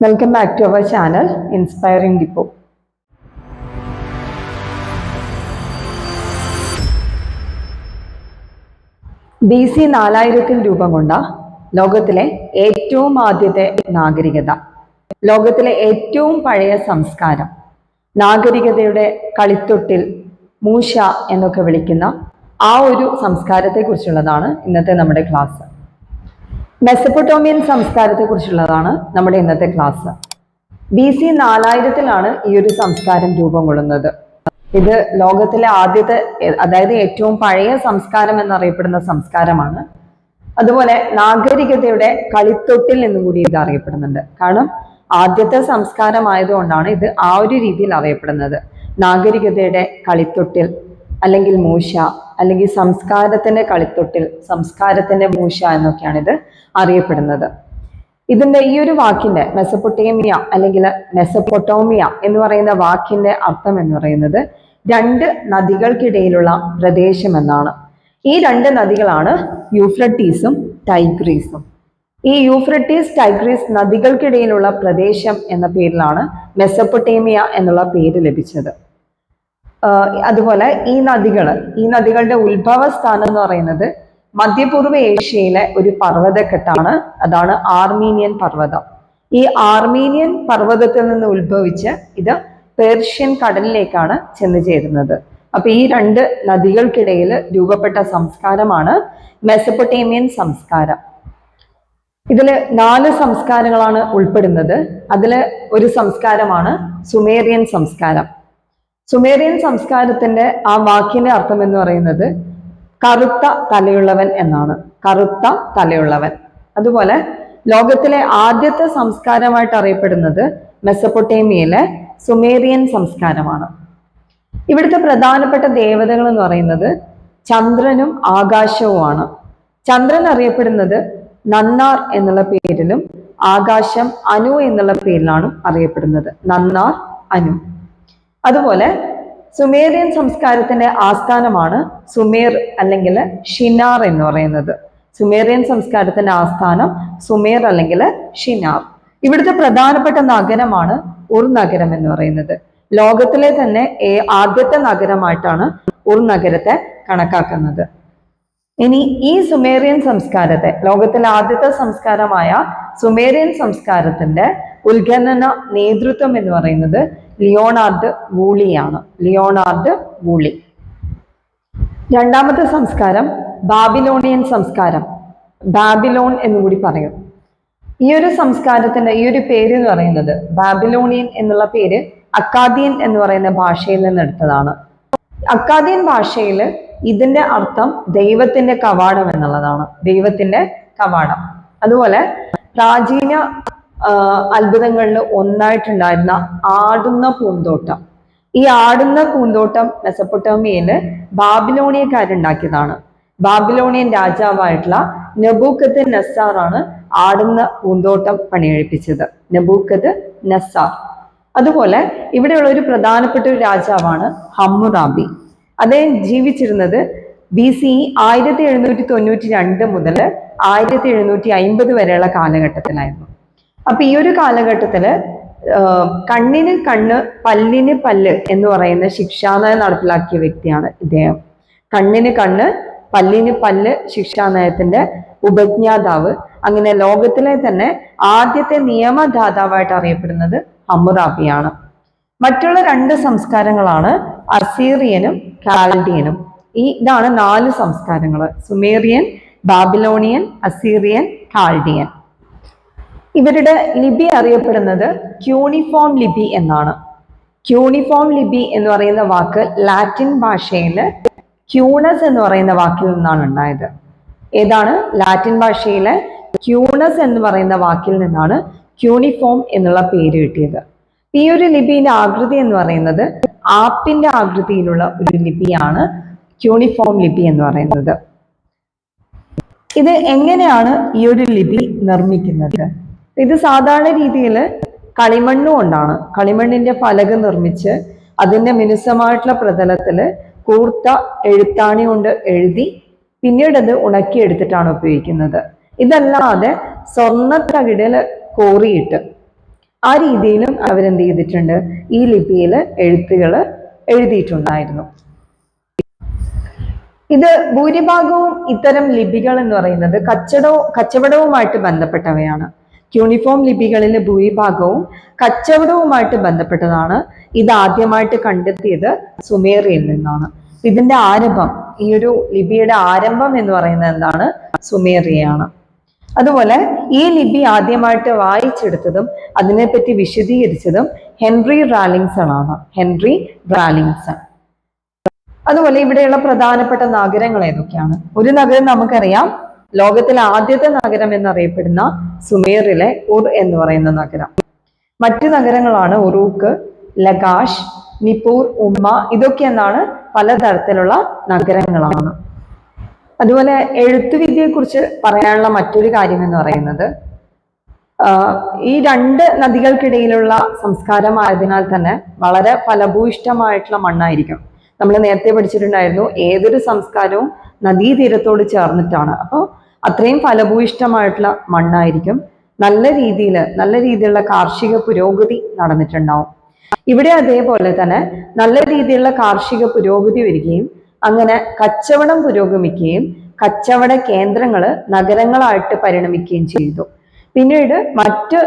Welcome back to our channel inspiring depot B C നാലായിരത്തിൽ രൂപം കൊണ്ട ലോകത്തിലെ ഏറ്റവും ആദ്യത്തെ നാഗരികത. ലോകത്തിലെ ഏറ്റവും പഴയ സംസ്കാരം. നാഗരികതയുടെ കളിത്തൊട്ടിൽ മൂശ എന്നൊക്കെ വിളിക്കുന്ന ആ ഒരു സംസ്കാരത്തെക്കുറിച്ചുള്ളതാണ് ഇന്നത്തെ നമ്മുടെ ക്ലാസ്. മെസപ്പൊട്ടോമിയൻ സംസ്കാരത്തെ കുറിച്ചുള്ളതാണ് നമ്മുടെ ഇന്നത്തെ ക്ലാസ്. ബി സി നാലായിരത്തിലാണ് ഈ ഒരു സംസ്കാരം രൂപം കൊള്ളുന്നത്. ഇത് ലോകത്തിലെ ആദ്യത്തെ അതായത് ഏറ്റവും പഴയ സംസ്കാരം എന്നറിയപ്പെടുന്ന സംസ്കാരമാണ്. അതുപോലെ നാഗരികതയുടെ കളിത്തൊട്ടിൽ നിന്നും കൂടി ഇത് അറിയപ്പെടുന്നുണ്ട്. കാരണം ആദ്യത്തെ സംസ്കാരമായതുകൊണ്ടാണ് ഇത് ആ ഒരു രീതിയിൽ അറിയപ്പെടുന്നത്. നാഗരികതയുടെ കളിത്തൊട്ടിൽ അല്ലെങ്കിൽ മൂശ അല്ലെങ്കിൽ സംസ്കാരത്തിന്റെ കളിത്തൊട്ടിൽ സംസ്കാരത്തിന്റെ മൂശ എന്നൊക്കെയാണ് ഇത് അറിയപ്പെടുന്നത്. ഇതിന്റെ ഈ ഒരു വാക്കിന്റെ മെസപ്പൊട്ടേമിയ അല്ലെങ്കിൽ മെസപ്പൊട്ടോമിയ എന്ന് പറയുന്ന വാക്കിന്റെ അർത്ഥം എന്ന് പറയുന്നത് രണ്ട് നദികൾക്കിടയിലുള്ള പ്രദേശം എന്നാണ്. ഈ രണ്ട് നദികളാണ് യൂഫ്രട്ടീസും ടൈഗ്രീസും. ഈ യൂഫ്രട്ടീസ് ടൈഗ്രീസ് നദികൾക്കിടയിലുള്ള പ്രദേശം എന്ന പേരിലാണ് മെസപ്പൊട്ടേമിയ എന്നുള്ള പേര് ലഭിച്ചത്. അതുപോലെ ഈ നദികൾ ഈ നദികളുടെ ഉത്ഭവ സ്ഥാനം എന്ന് പറയുന്നത് മധ്യപൂർവ ഏഷ്യയിലെ ഒരു പർവതക്കെട്ടാണ്. അതാണ് ആർമീനിയൻ പർവതം. ഈ ആർമീനിയൻ പർവതത്തിൽ നിന്ന് ഉത്ഭവിച്ച് ഇത് പേർഷ്യൻ കടലിലേക്കാണ് ചെന്ന് ചേരുന്നത്. അപ്പൊ ഈ രണ്ട് നദികൾക്കിടയിൽ രൂപപ്പെട്ട സംസ്കാരമാണ് മെസപ്പൊട്ടേമിയൻ സംസ്കാരം. ഇതിൽ നാല് സംസ്കാരങ്ങളാണ് ഉൾപ്പെടുന്നത്. അതിൽ ഒരു സംസ്കാരമാണ് സുമേറിയൻ സംസ്കാരം. സുമേറിയൻ സംസ്കാരത്തിന്റെ ആ വാക്കിന്റെ അർത്ഥം എന്ന് പറയുന്നത് കറുത്ത തലയുള്ളവൻ എന്നാണ്. കറുത്ത തലയുള്ളവൻ. അതുപോലെ ലോകത്തിലെ ആദ്യത്തെ സംസ്കാരമായിട്ട് അറിയപ്പെടുന്നത് മെസ്സപ്പൊട്ടേമിയയിലെ സുമേറിയൻ സംസ്കാരമാണ്. ഇവിടുത്തെ പ്രധാനപ്പെട്ട ദേവതകൾ എന്ന് പറയുന്നത് ചന്ദ്രനും ആകാശവുമാണ്. ചന്ദ്രൻ അറിയപ്പെടുന്നത് നന്നാർ എന്നുള്ള പേരിലും ആകാശം അനു എന്നുള്ള പേരിലാണ് അറിയപ്പെടുന്നത്. നന്നാർ അനു. അതുപോലെ സുമേറിയൻ സംസ്കാരത്തിന്റെ ആസ്ഥാനമാണ് സുമേർ അല്ലെങ്കിൽ ഷിനാർ എന്ന് പറയുന്നത്. സുമേറിയൻ സംസ്കാരത്തിന്റെ ആസ്ഥാനം സുമേർ അല്ലെങ്കിൽ ഷിനാർ. ഇവിടുത്തെ പ്രധാനപ്പെട്ട നഗരമാണ് ഉർ നഗരം എന്ന് പറയുന്നത്. ലോകത്തിലെ തന്നെ ആദ്യത്തെ നഗരമായിട്ടാണ് ഉർ നഗരത്തെ കണക്കാക്കുന്നത്. ഇനി ഈ സുമേറിയൻ സംസ്കാരത്തെ ലോകത്തിലെ ആദ്യത്തെ സംസ്കാരമായ സുമേറിയൻ സംസ്കാരത്തിന്റെ ഉത്ഖനന നേതൃത്വം എന്ന് പറയുന്നത് ലിയോണാർഡ് വൂളിയാണ്. Leonard woolly. രണ്ടാമത്തെ സംസ്കാരം ബാബിലോണിയൻ സംസ്കാരം. ബാബിലോൺ എന്നുകൂടി പറയും. ഈ ഒരു സംസ്കാരത്തിന്റെ ഈ ഒരു പേര് എന്ന് പറയുന്നത് ബാബിലോണിയൻ എന്നുള്ള പേര് അക്കാദിയൻ എന്ന് പറയുന്ന ഭാഷയിൽ നിന്ന് എടുത്തതാണ്. അക്കാദിയൻ ഭാഷയിൽ ഇതിന്റെ അർത്ഥം ദൈവത്തിന്റെ കവാടം എന്നുള്ളതാണ്. ദൈവത്തിന്റെ കവാടം. അതുപോലെ പ്രാചീന അത്ഭുതങ്ങളിൽ ഒന്നായിട്ടുണ്ടായിരുന്ന ആടുന്ന പൂന്തോട്ടം. ഈ ആടുന്ന പൂന്തോട്ടം മെസപ്പൊട്ടോമിയയിൽ ബാബിലോണിയക്കാരുണ്ടാക്കിയതാണ്. ബാബിലോണിയൻ രാജാവായിട്ടുള്ള നബൂക്കത്ത് നസാറാണ് ആടുന്ന പൂന്തോട്ടം പണിയെഴുപ്പിച്ചത് നബൂക്കത്ത് നസാർ അതുപോലെ ഇവിടെയുള്ള ഒരു പ്രധാനപ്പെട്ട ഒരു രാജാവാണ് ഹമ്മുറാബി അദ്ദേഹം ജീവിച്ചിരുന്നത് ബി സി ആയിരത്തി എഴുന്നൂറ്റി തൊണ്ണൂറ്റി രണ്ട് മുതൽ ആയിരത്തി എഴുന്നൂറ്റി അയിമ്പത് വരെയുള്ള കാലഘട്ടത്തിലായിരുന്നു. അപ്പൊ ഈ ഒരു കാലഘട്ടത്തിൽ കണ്ണിന് കണ്ണ് പല്ലിന് പല്ല് എന്ന് പറയുന്ന ശിക്ഷാനയം നടപ്പിലാക്കിയ വ്യക്തിയാണ് ഇദ്ദേഹം. കണ്ണിന് കണ്ണ് പല്ലിന് പല്ല് ശിക്ഷാനയത്തിന്റെ ഉപജ്ഞാതാവ്. അങ്ങനെ ലോകത്തിലെ തന്നെ ആദ്യത്തെ നിയമദാതാവായിട്ട് അറിയപ്പെടുന്നത് അമുറാബിയാണ് മറ്റുള്ള രണ്ട് സംസ്കാരങ്ങളാണ് അസീറിയനും കാൽഡിയനും. ഈ ഇതാണ് നാല് സംസ്കാരങ്ങൾ സുമേറിയൻ ബാബിലോണിയൻ അസീറിയൻ കാൽഡിയൻ. ഇവരുടെ ലിപി അറിയപ്പെടുന്നത് ക്യൂണിഫോം ലിപി എന്നാണ്. ക്യൂണിഫോം ലിപി എന്ന് പറയുന്ന വാക്ക് ലാറ്റിൻ ഭാഷയിൽ ക്യൂണസ് എന്ന് പറയുന്ന വാക്കിൽ നിന്നാണ് ഉണ്ടായത്. ഏതാണ്? ലാറ്റിൻ ഭാഷയിലെ ക്യൂണസ് എന്ന് പറയുന്ന വാക്കിൽ നിന്നാണ് ക്യൂണിഫോം എന്നുള്ള പേര് കിട്ടിയത്. ഈ ഒരു ലിപിയുടെ ആകൃതി എന്ന് പറയുന്നത് ആപ്പിന്റെ ആകൃതിയിലുള്ള ഒരു ലിപിയാണ് ക്യൂണിഫോം ലിപി എന്ന് പറയുന്നത്. ഇത് എങ്ങനെയാണ് ഈ ഒരു ലിപി നിർമ്മിക്കുന്നത്? ഇത് സാധാരണ രീതിയിൽ കളിമണ്ണ് കൊണ്ടാണ് കളിമണ്ണിന്റെ ഫലക നിർമ്മിച്ച് അതിന്റെ മിനുസമായിട്ടുള്ള പ്രതലത്തിൽ കൂർത്ത എഴുത്താണി കൊണ്ട് എഴുതി പിന്നീട് അത് ഉണക്കിയെടുത്തിട്ടാണ് ഉപയോഗിക്കുന്നത്. ഇതല്ലാതെ സ്വർണ തകിടൽ കോറിയിട്ട് ആ രീതിയിലും അവരെന്ത് ചെയ്തിട്ടുണ്ട്? ഈ ലിപിയിൽ എഴുത്തുകൾ എഴുതിയിട്ടുണ്ടായിരുന്നു. ഇത് ഭൂരിഭാഗവും ഇത്തരം ലിപികൾ എന്ന് പറയുന്നത് കച്ചടവും കച്ചവടവുമായിട്ട് ബന്ധപ്പെട്ടവയാണ്. യൂണിഫോം ലിപികളിലെ ഭൂരിഭാഗവും കച്ചവടവുമായിട്ട് ബന്ധപ്പെട്ടതാണ്. ഇത് ആദ്യമായിട്ട് കണ്ടെത്തിയത് സുമേറിയിൽ നിന്നാണ്. ഇതിന്റെ ആരംഭം ഈ ഒരു ലിപിയുടെ ആരംഭം എന്ന് പറയുന്നത് എന്താണ്? സുമേറിയാണ് അതുപോലെ ഈ ലിപി ആദ്യമായിട്ട് വായിച്ചെടുത്തതും അതിനെപ്പറ്റി വിശദീകരിച്ചതും ഹെൻറി റാലിങ്സൺ ആണ് ഹെൻറി റാലിങ്സൺ. അതുപോലെ ഇവിടെയുള്ള പ്രധാനപ്പെട്ട നഗരങ്ങൾ ഏതൊക്കെയാണ്? ഒരു നഗരം നമുക്കറിയാം ലോകത്തിലെ ആദ്യത്തെ നഗരം എന്നറിയപ്പെടുന്ന സുമേറിലെ ഉർ എന്ന് പറയുന്ന നഗരം. മറ്റു നഗരങ്ങളാണ് ഉറൂക്ക് ലഗാഷ് നിപ്പൂർ ഉമ്മ ഇതൊക്കെ എന്നാണ് പലതരത്തിലുള്ള നഗരങ്ങളാണ്. അതുപോലെ എഴുത്തുവിദ്യയെ കുറിച്ച് പറയാനുള്ള മറ്റൊരു കാര്യം എന്ന് പറയുന്നത് ഈ രണ്ട് നദികൾക്കിടയിലുള്ള സംസ്കാരമായതിനാൽ തന്നെ വളരെ ഫലഭൂയിഷ്ടമായിട്ടുള്ള മണ്ണായിരിക്കും. നമ്മൾ നേരത്തെ പഠിച്ചിട്ടുണ്ടായിരുന്നു ഏതൊരു സംസ്കാരവും നദീതീരത്തോട് ചേർന്നിട്ടാണ്. അപ്പോൾ അത്രയും ഫലഭൂയിഷ്ടമായിട്ടുള്ള മണ്ണായിരിക്കും. നല്ല രീതിയിൽ നല്ല രീതിയിലുള്ള കാർഷിക പുരോഗതി നടന്നിട്ടുണ്ടാവും. ഇവിടെ അതേപോലെ തന്നെ നല്ല രീതിയിലുള്ള കാർഷിക പുരോഗതി വരികയും അങ്ങനെ കച്ചവടം പുരോഗമിക്കുകയും കച്ചവട കേന്ദ്രങ്ങൾ നഗരങ്ങളായിട്ട് പരിണമിക്കുകയും ചെയ്തു. പിന്നീട് മറ്റ്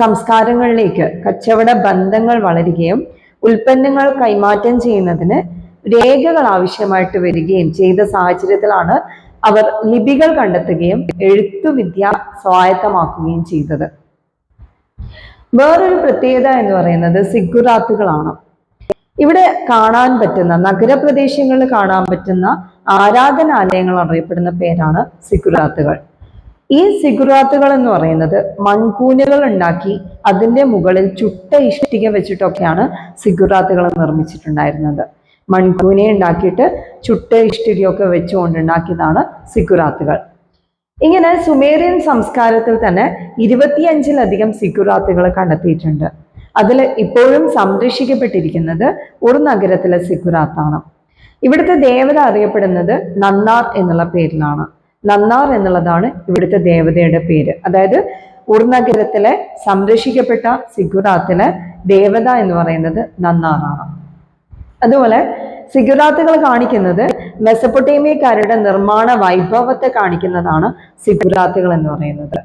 സംസ്കാരങ്ങളിലേക്ക് കച്ചവട ബന്ധങ്ങൾ വളരുകയും ഉൽപ്പന്നങ്ങൾ കൈമാറ്റം ചെയ്യുന്നതിന് രേഖകൾ ആവശ്യമായിട്ട് വരികയും ചെയ്ത സാഹചര്യത്തിലാണ് അവർ ലിപികൾ കണ്ടെത്തുകയും എഴുത്തുവിദ്യ സ്വായത്തമാക്കുകയും ചെയ്തത്. വേറൊരു പ്രത്യേകത എന്ന് പറയുന്നത് സിഗുറാത്തുകളാണ്. ഇവിടെ കാണാൻ പറ്റുന്ന നഗരപ്രദേശങ്ങളിൽ കാണാൻ പറ്റുന്ന ആരാധനാലയങ്ങൾ അറിയപ്പെടുന്ന പേരാണ് സിഗുറാത്തുകൾ. ഈ സിഗുറാത്തുകൾ എന്ന് പറയുന്നത് മൺകൂനുകൾ ഉണ്ടാക്കി അതിന്റെ മുകളിൽ ചുട്ട ഇഷ്ടിക വെച്ചിട്ടൊക്കെയാണ് സിഗുറാത്തുകൾ നിർമ്മിച്ചിട്ടുണ്ടായിരുന്നത്. മൺകൂനെ ഉണ്ടാക്കിയിട്ട് ചുട്ട ഇഷ്ടികയൊക്കെ വെച്ചുകൊണ്ട് ഉണ്ടാക്കിയതാണ് സിക്കുറാത്തുകൾ. ഇങ്ങനെ സുമേറിയൻ സംസ്കാരത്തിൽ തന്നെ ഇരുപത്തിയഞ്ചിലധികം സിക്കുറാത്തുകൾ കണ്ടെത്തിയിട്ടുണ്ട്. അതിൽ ഇപ്പോഴും സംരക്ഷിക്കപ്പെട്ടിരിക്കുന്നത് ഒരു നഗരത്തിലെ സിക്കുറാത്താണ്. ഇവിടുത്തെ ദേവത അറിയപ്പെടുന്നത് നന്നാർ എന്നുള്ള പേരിലാണ്. നന്നാർ എന്നുള്ളതാണ് ഇവിടുത്തെ ദേവതയുടെ പേര്. അതായത് ഉർനഗരത്തിലെ സംരക്ഷിക്കപ്പെട്ട സിഗുറാത്തിലെ ദേവത എന്ന് പറയുന്നത് നന്നാറാണ്. അതുപോലെ സിഗുറാത്തുകൾ കാണിക്കുന്നത് മെസപ്പൊട്ടേമിയക്കാരുടെ നിർമ്മാണ വൈഭവത്തെ കാണിക്കുന്നതാണ് സിഗുറാത്തുകൾ എന്ന് പറയുന്നത്.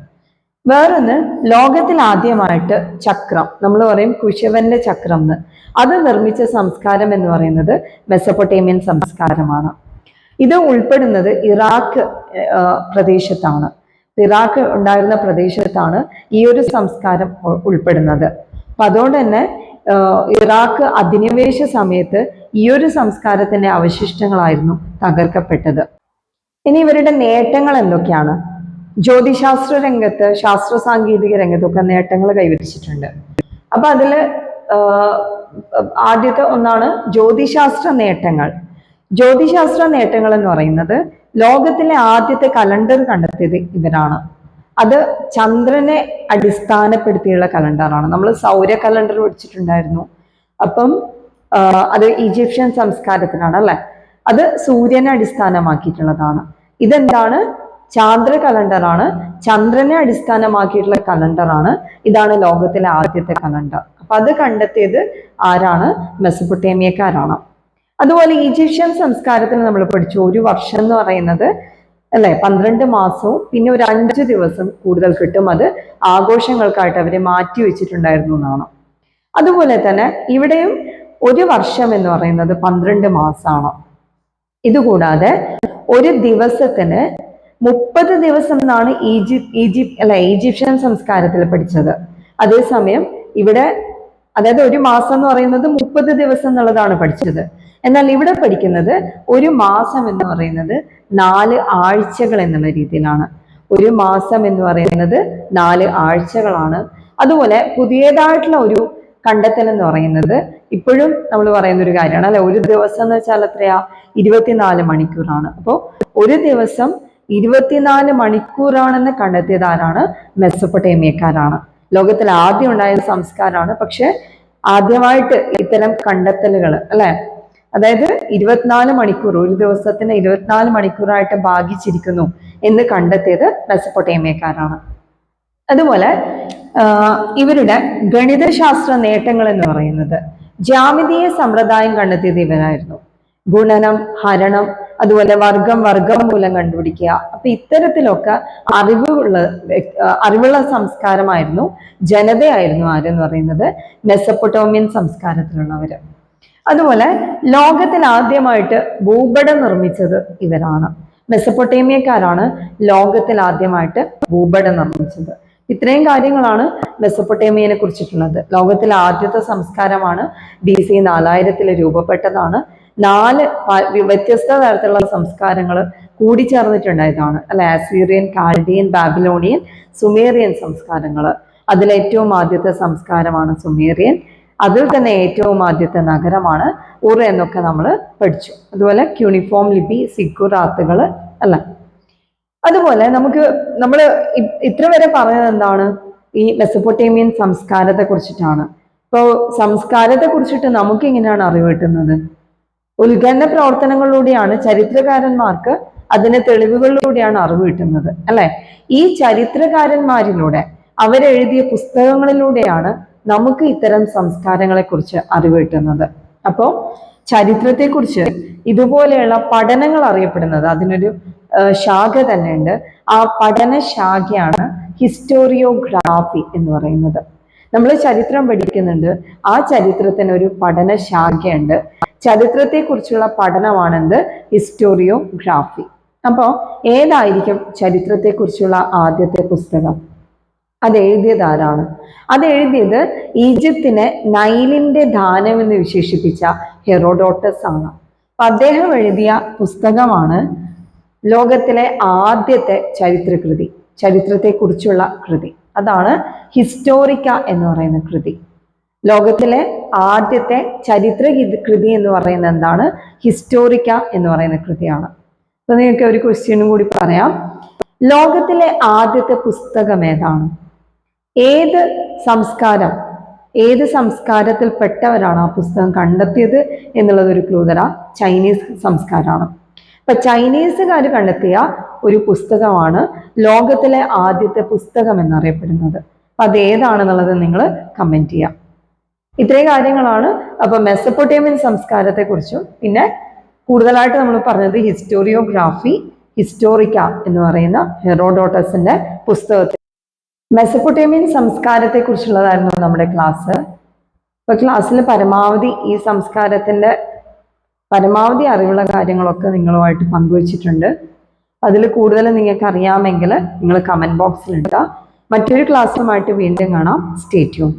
വേറൊന്ന് ലോകത്തിൽ ആദ്യമായിട്ട് ചക്രം. നമ്മൾ പറയും കുശവന്റെ ചക്രം എന്ന്. അത് നിർമ്മിച്ച സംസ്കാരം എന്ന് പറയുന്നത് മെസപ്പൊട്ടേമിയൻ സംസ്കാരമാണ്. ഇത് ഉൾപ്പെടുന്നത് ഇറാഖ് പ്രദേശത്താണ്. ഇറാഖ് ഉണ്ടായിരുന്ന പ്രദേശത്താണ് ഈ ഒരു സംസ്കാരം ഉൾപ്പെടുന്നത്. അപ്പൊ അതുകൊണ്ട് തന്നെ ഇറാഖ് അധിനിവേശ സമയത്ത് ഈ ഒരു സംസ്കാരത്തിന്റെ അവശിഷ്ടങ്ങളായിരുന്നു തകർക്കപ്പെട്ടത്. ഇനി ഇവരുടെ നേട്ടങ്ങൾ എന്തൊക്കെയാണ്? ജ്യോതിശാസ്ത്ര രംഗത്ത് ശാസ്ത്ര സാങ്കേതിക രംഗത്തൊക്കെ നേട്ടങ്ങൾ കൈവരിച്ചിട്ടുണ്ട്. അപ്പൊ അതിൽ ആദ്യത്തെ ഒന്നാണ് ജ്യോതിശാസ്ത്ര നേട്ടങ്ങൾ. ജ്യോതിശാസ്ത്ര നേട്ടങ്ങൾ എന്ന് പറയുന്നത് ലോകത്തിലെ ആദ്യത്തെ കലണ്ടർ കണ്ടെത്തിയത് ഇവരാണ്. അത് ചന്ദ്രനെ അടിസ്ഥാനപ്പെടുത്തിയുള്ള കലണ്ടറാണ് നമ്മൾ സൗര കലണ്ടർ പഠിച്ചിട്ടുണ്ടായിരുന്നു അപ്പം അത് ഈജിപ്ഷ്യൻ സംസ്കാരത്തിനാണ് അല്ലെ? അത് സൂര്യനെ അടിസ്ഥാനമാക്കിയിട്ടുള്ളതാണ്. ഇതെന്താണ്? ചാന്ദ്ര കലണ്ടറാണ് ചന്ദ്രനെ അടിസ്ഥാനമാക്കിയിട്ടുള്ള കലണ്ടറാണ് ഇതാണ് ലോകത്തിലെ ആദ്യത്തെ കലണ്ടർ അപ്പൊ അത് കണ്ടെത്തിയത് ആരാണ്? മെസ്സപ്പൊട്ടേമിയക്കാരാണ്. അതുപോലെ ഈജിപ്ഷ്യൻ സംസ്കാരത്തിൽ നമ്മൾ പഠിച്ചു. ഒരു വർഷം എന്ന് പറയുന്നത് അല്ലെ? പന്ത്രണ്ട് മാസവും പിന്നെ ഒരു അഞ്ച് ദിവസം കൂടുതൽ കിട്ടും. അത് ആഘോഷങ്ങൾക്കായിട്ട് അവരെ മാറ്റി വെച്ചിട്ടുണ്ടായിരുന്നു എന്നാണ്. അതുപോലെ തന്നെ ഇവിടെയും ഒരു വർഷം എന്ന് പറയുന്നത് പന്ത്രണ്ട് മാസമാണ്. ഇതുകൂടാതെ ഒരു ദിവസത്തിന് മുപ്പത് ദിവസം എന്നാണ് ഈജിപ്ത് ഈജിപ്ത് അല്ല ഈജിപ്ഷ്യൻ സംസ്കാരത്തിൽ പഠിച്ചത്. അതേസമയം ഇവിടെ അതായത് ഒരു മാസം എന്ന് പറയുന്നത് മുപ്പത് ദിവസം എന്നുള്ളതാണ് പഠിച്ചത്. എന്നാൽ ഇവിടെ പഠിക്കുന്നത് ഒരു മാസം എന്ന് പറയുന്നത് നാല് ആഴ്ചകൾ എന്നുള്ള രീതിയിലാണ്. ഒരു മാസം എന്ന് പറയുന്നത് നാല് ആഴ്ചകളാണ്. അതുപോലെ പുതിയതായിട്ടുള്ള ഒരു കണ്ടെത്തൽ എന്ന് പറയുന്നത് ഇപ്പോഴും നമ്മൾ പറയുന്ന ഒരു കാര്യമാണ്. അല്ലെ? ഒരു ദിവസം എന്ന് വെച്ചാൽ എത്രയാ? ഇരുപത്തിനാല് മണിക്കൂറാണ്. അപ്പോൾ ഒരു ദിവസം ഇരുപത്തിനാല് മണിക്കൂറാണെന്ന് കണ്ടെത്തിയത് ആരാണ്? മെസ്സപ്പൊട്ടേമിയക്കാരാണ്. ലോകത്തിൽ ആദ്യം ഉണ്ടായ സംസ്കാരമാണ്. പക്ഷെ ആദ്യമായിട്ട് ഇത്തരം കണ്ടെത്തലുകൾ അല്ലെ? അതായത് ഇരുപത്തിനാല് മണിക്കൂർ ഒരു ദിവസത്തിന് ഇരുപത്തിനാല് മണിക്കൂറായിട്ട് ഭാഗിച്ചിരിക്കുന്നു എന്ന് കണ്ടെത്തിയത് മെസ്സപ്പൊട്ടേമിയക്കാരാണ്. അതുപോലെ ഇവരുടെ ഗണിതശാസ്ത്ര നേട്ടങ്ങൾ എന്ന് പറയുന്നത് ജാമിതീയ സമ്പ്രദായം കണ്ടെത്തിയത് ഇവരായിരുന്നു. ഗുണനം ഹരണം അതുപോലെ വർഗം വർഗം മൂലം കണ്ടുപിടിക്കുക. അപ്പൊ ഇത്തരത്തിലൊക്കെ അറിവുള്ള അറിവുള്ള സംസ്കാരമായിരുന്നു ജനതയായിരുന്നു ആരെന്ന് പറയുന്നത് മെസ്സപ്പൊട്ടോമിയൻ സംസ്കാരത്തിലുള്ളവര്. അതുപോലെ ലോകത്തിൽ ആദ്യമായിട്ട് ഭൂപടം നിർമ്മിച്ചത് ഇവരാണ്. മെസ്സപ്പൊട്ടേമിയക്കാരാണ് ലോകത്തിൽ ആദ്യമായിട്ട് ഭൂപടം നിർമ്മിച്ചത്. ഇത്രയും കാര്യങ്ങളാണ് മെസ്സപ്പൊട്ടേമിയനെ കുറിച്ചിട്ടുള്ളത്. ലോകത്തിലെ ആദ്യത്തെ സംസ്കാരമാണ് ബി സി നാലായിരത്തിൽ രൂപപ്പെട്ടതാണ്. നാല് വ്യത്യസ്ത തരത്തിലുള്ള സംസ്കാരങ്ങൾ കൂടിച്ചേർന്നിട്ടുണ്ടായതാണ്. അല്ലെ അസീറിയൻ കാൽഡിയൻ ബാബിലോണിയൻ സുമേറിയൻ സംസ്കാരങ്ങൾ അതിലേറ്റവും ആദ്യത്തെ സംസ്കാരമാണ് സുമേറിയൻ. അതിൽ തന്നെ ഏറ്റവും ആദ്യത്തെ നഗരമാണ് ഉറ എന്നൊക്കെ നമ്മൾ പഠിച്ചു. അതുപോലെ ക്യൂണിഫോം ലിപി സിക്കുറാത്തുകൾ അല്ല അതുപോലെ നമുക്ക് നമ്മൾ ഇത്ര വരെ പറഞ്ഞത് എന്താണ്? ഈ മെസ്സപ്പൊട്ടേമിയൻ സംസ്കാരത്തെ കുറിച്ചിട്ടാണ്. ഇപ്പോൾ സംസ്കാരത്തെ കുറിച്ചിട്ട് നമുക്ക് എങ്ങനെയാണ് അറിവ് കിട്ടുന്നത്? ഉത്ഖനന പ്രവർത്തനങ്ങളിലൂടെയാണ് ചരിത്രകാരന്മാർക്ക് അതിന്റെ തെളിവുകളിലൂടെയാണ് അറിവ് കിട്ടുന്നത് അല്ലെ? ഈ ചരിത്രകാരന്മാരിലൂടെ അവരെഴുതിയ പുസ്തകങ്ങളിലൂടെയാണ് നമുക്ക് ഇത്തരം സംസ്കാരങ്ങളെ കുറിച്ച് അറിവ് കിട്ടുന്നത്. അപ്പോൾ ചരിത്രത്തെക്കുറിച്ച് ഇതുപോലെയുള്ള പഠനങ്ങൾ അറിയപ്പെടുന്നത് അതിനൊരു ശാഖ തന്നെയുണ്ട്. ആ പഠന ശാഖയാണ് ഹിസ്റ്റോറിയോഗ്രാഫി എന്ന് പറയുന്നത്. നമ്മൾ ചരിത്രം പഠിക്കുന്നുണ്ട്. ആ ചരിത്രത്തിന് ഒരു പഠന ശാഖയുണ്ട്. ചരിത്രത്തെക്കുറിച്ചുള്ള പഠനമാണെന്ത്? ഹിസ്റ്റോറിയോഗ്രാഫി. അപ്പോൾ ഏതായിരിക്കും ചരിത്രത്തെക്കുറിച്ചുള്ള ആദ്യത്തെ പുസ്തകം? അത് എഴുതിയത് ആരാണ് അത് എഴുതിയത് ഈജിപ്തിനെ നൈലിന്റെ ദാനം എന്ന് വിശേഷിപ്പിച്ച ഹെറോഡോട്ടസ് ആണ് അപ്പൊ അദ്ദേഹം എഴുതിയ പുസ്തകമാണ് ലോകത്തിലെ ആദ്യത്തെ ചരിത്രകൃതി ചരിത്രത്തെക്കുറിച്ചുള്ള കൃതി. അതാണ് ഹിസ്റ്റോറിക്ക എന്ന് പറയുന്ന കൃതി. ലോകത്തിലെ ആദ്യത്തെ ചരിത്ര കൃതി എന്ന് പറയുന്നത് എന്താണ്? ഹിസ്റ്റോറിക്ക എന്ന് പറയുന്ന കൃതിയാണ്. അപ്പൊ നിങ്ങൾക്ക് ഒരു ക്വസ്റ്റ്യനും കൂടി പറയാം. ലോകത്തിലെ ആദ്യത്തെ പുസ്തകം ഏതാണ്? ഏത് സംസ്കാരം ഏത് സംസ്കാരത്തിൽപ്പെട്ടവരാണ് ആ പുസ്തകം കണ്ടെത്തിയത് എന്നുള്ളത് ഒരു ക്ലൂതര ചൈനീസ് സംസ്കാരമാണ്. ഇപ്പൊ ചൈനീസുകാർ കണ്ടെത്തിയ ഒരു പുസ്തകമാണ് ലോകത്തിലെ ആദ്യത്തെ പുസ്തകം എന്നറിയപ്പെടുന്നത്. അത് ഏതാണെന്നുള്ളത് നിങ്ങൾ കമന്റ് ചെയ്യാം. ഇത്രയും കാര്യങ്ങളാണ്. അപ്പൊ മെസ്സപ്പൊട്ടേമിയൻ സംസ്കാരത്തെ കുറിച്ചും പിന്നെ കൂടുതലായിട്ട് നമ്മൾ പറഞ്ഞത് ഹിസ്റ്റോറിയോഗ്രാഫി ഹിസ്റ്റോറിക്ക എന്ന് പറയുന്ന ഹെറോഡോട്ടസിന്റെ പുസ്തകത്തിൽ മെസ്സപ്പൊട്ടേമിയൻ സംസ്കാരത്തെ കുറിച്ചുള്ളതായിരുന്നു നമ്മുടെ ക്ലാസ്. ഇപ്പൊ ക്ലാസ്സിൽ പരമാവധി ഈ സംസ്കാരത്തിന്റെ പരമാവധി അറിവുള്ള കാര്യങ്ങളൊക്കെ നിങ്ങളുമായിട്ട് പങ്കുവച്ചിട്ടുണ്ട്. അതിൽ കൂടുതൽ നിങ്ങൾക്ക് അറിയാമെങ്കിൽ നിങ്ങൾ കമന്റ് ബോക്സിൽ ഇടുക. മറ്റൊരു ക്ലാസ്സുമായിട്ട് വീണ്ടും കാണാം. Stay tune